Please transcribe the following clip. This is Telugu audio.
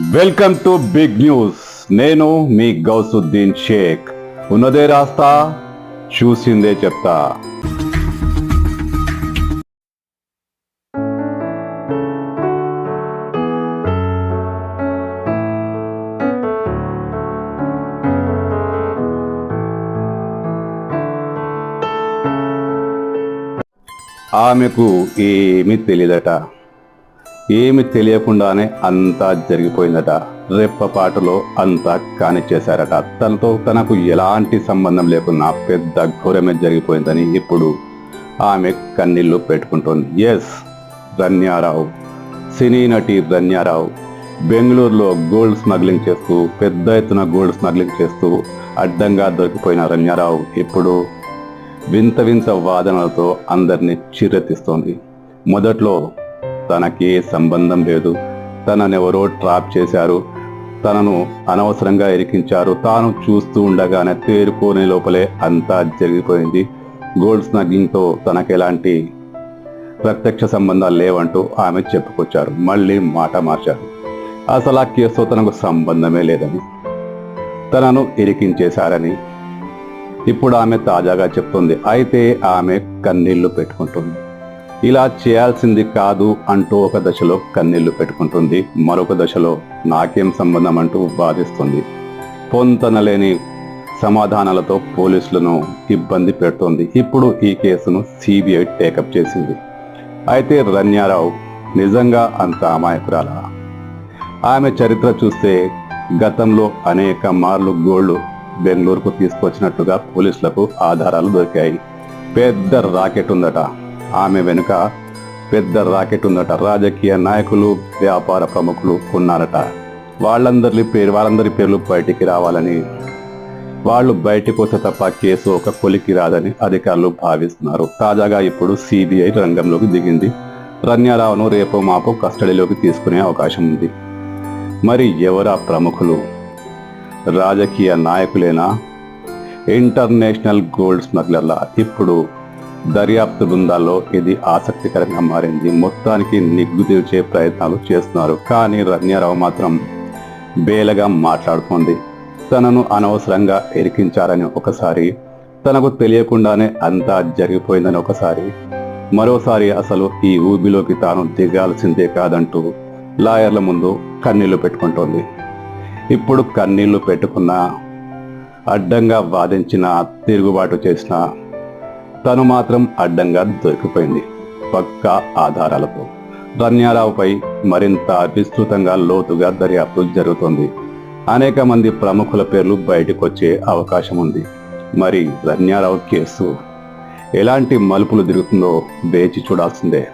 Welcome to big news. నేను మీ గౌసుద్దీన్ షేక్. ఉన్నదే రాస్తా చూసిందే చెప్తా. ఆమెకు ఏమీ తెలియదట ఏమి తెలియకుండానే అంతా జరిగిపోయిందట. రెప్పపాటులో అంతా కానిచ్చేశారట. తనతో తనకు ఎలాంటి సంబంధం లేకున్నా పెద్ద ఘోరమే జరిగిపోయిందని ఇప్పుడు ఆమె కన్నీళ్ళు పెట్టుకుంటోంది. ఎస్ రన్యారావు సినీ నటి రన్యారావు బెంగళూరులో గోల్డ్ స్మగ్లింగ్ చేస్తూ పెద్ద ఎత్తున గోల్డ్ స్మగ్లింగ్ చేస్తూ అడ్డంగా దొరికిపోయిన రన్యారావు ఇప్పుడు వింత వింత వాదనలతో అందరినీ చిరెత్తిస్తోంది మొదట్లో తనకి సంబంధం లేదు. తననెవరో ట్రాప్ చేశారు. తనను అనవసరంగా ఇరికించారు. తాను చూస్తూ ఉండగానే తేరుకోని లోపలే అంతా జరిగిపోయింది. గోల్డ్ స్నగ్గింగ్తో తనకు ఎలాంటి ప్రత్యక్ష సంబంధాలు లేవంటూ ఆమె చెప్పుకొచ్చారు. మళ్ళీ మాట మార్చారు. అసలు ఆ కేసుతో తనకు సంబంధమే లేదని తనను ఇరికించేశారని ఇప్పుడు ఆమె తాజాగా చెప్తుంది. అయితే ఆమె కన్నీళ్ళు పెట్టుకుంటుంది. ఇలా చేయాల్సింది కాదు అంటూ ఒక దశలో కన్నీళ్ళు పెట్టుకుంటుంది. మరొక దశలో నాకేం సంబంధం అంటూ బాధిస్తుంది పొంతనలేని సమాధానాలతో పోలీసులను ఇబ్బంది పెడుతోంది. ఇప్పుడు ఈ కేసును సిబిఐ టేకప్ చేసింది. అయితే రన్యారావు నిజంగా అంత అమాయకురాలా? ఆమె చరిత్ర చూస్తే గతంలో అనేక మార్లు గోళ్ళు బెంగళూరుకు తీసుకొచ్చినట్టుగా పోలీసులకు ఆధారాలు దొరికాయి. పెద్ద రాకెట్ ఉందట. ఆమె వెనుక పెద్ద రాకెట్ ఉందట. రాజకీయ నాయకులు వ్యాపార ప్రముఖులు ఉన్నారట. వాళ్ళందరి పేరు వాళ్ళందరి పేర్లు బయటికి రావాలని. వాళ్ళు బయటకు వస్తే తప్ప కేసు ఒక కొలికి రాదని అధికారులు భావిస్తున్నారు. తాజాగా ఇప్పుడు సిబిఐ రంగంలోకి దిగింది. రన్యారావును రేపు మాపు కస్టడీలోకి తీసుకునే అవకాశం ఉంది. మరి ఎవరా ప్రముఖులు? రాజకీయ నాయకులేనా? International gold స్మగ్లర్ల? ఇప్పుడు దర్యాప్తు బృందాల్లో ఇది ఆసక్తికరంగా మారింది. మొత్తానికి నిగ్గు తీర్చే ప్రయత్నాలు చేస్తున్నారు. కానీ రన్యారావు మాత్రం బేలగా మాట్లాడుతోంది. తనను అనవసరంగా ఎరికించారని ఒకసారి తనకు తెలియకుండానే అంతా జరిగిపోయిందని ఒకసారి మరోసారి అసలు ఈ ఊబిలోకి తాను దిగాల్సిందే కాదంటూ లాయర్ల ముందు కన్నీళ్ళు పెట్టుకుంటోంది. ఇప్పుడు కన్నీళ్ళు పెట్టుకున్న అడ్డంగా వాదించిన తిరుగుబాటు చేసిన తను మాత్రం అడ్డంగా దొరికిపోయింది. పక్కా ఆధారాలతో. రన్యారావుపై మరింత విస్తృతంగా లోతుగా దర్యాప్తు జరుగుతోంది. అనేక మంది ప్రముఖుల పేర్లు బయటకు వచ్చే అవకాశం ఉంది మరి రన్యారావు కేసు ఎలాంటి మలుపులు తిరుగుతుందో వేచి చూడాల్సిందే.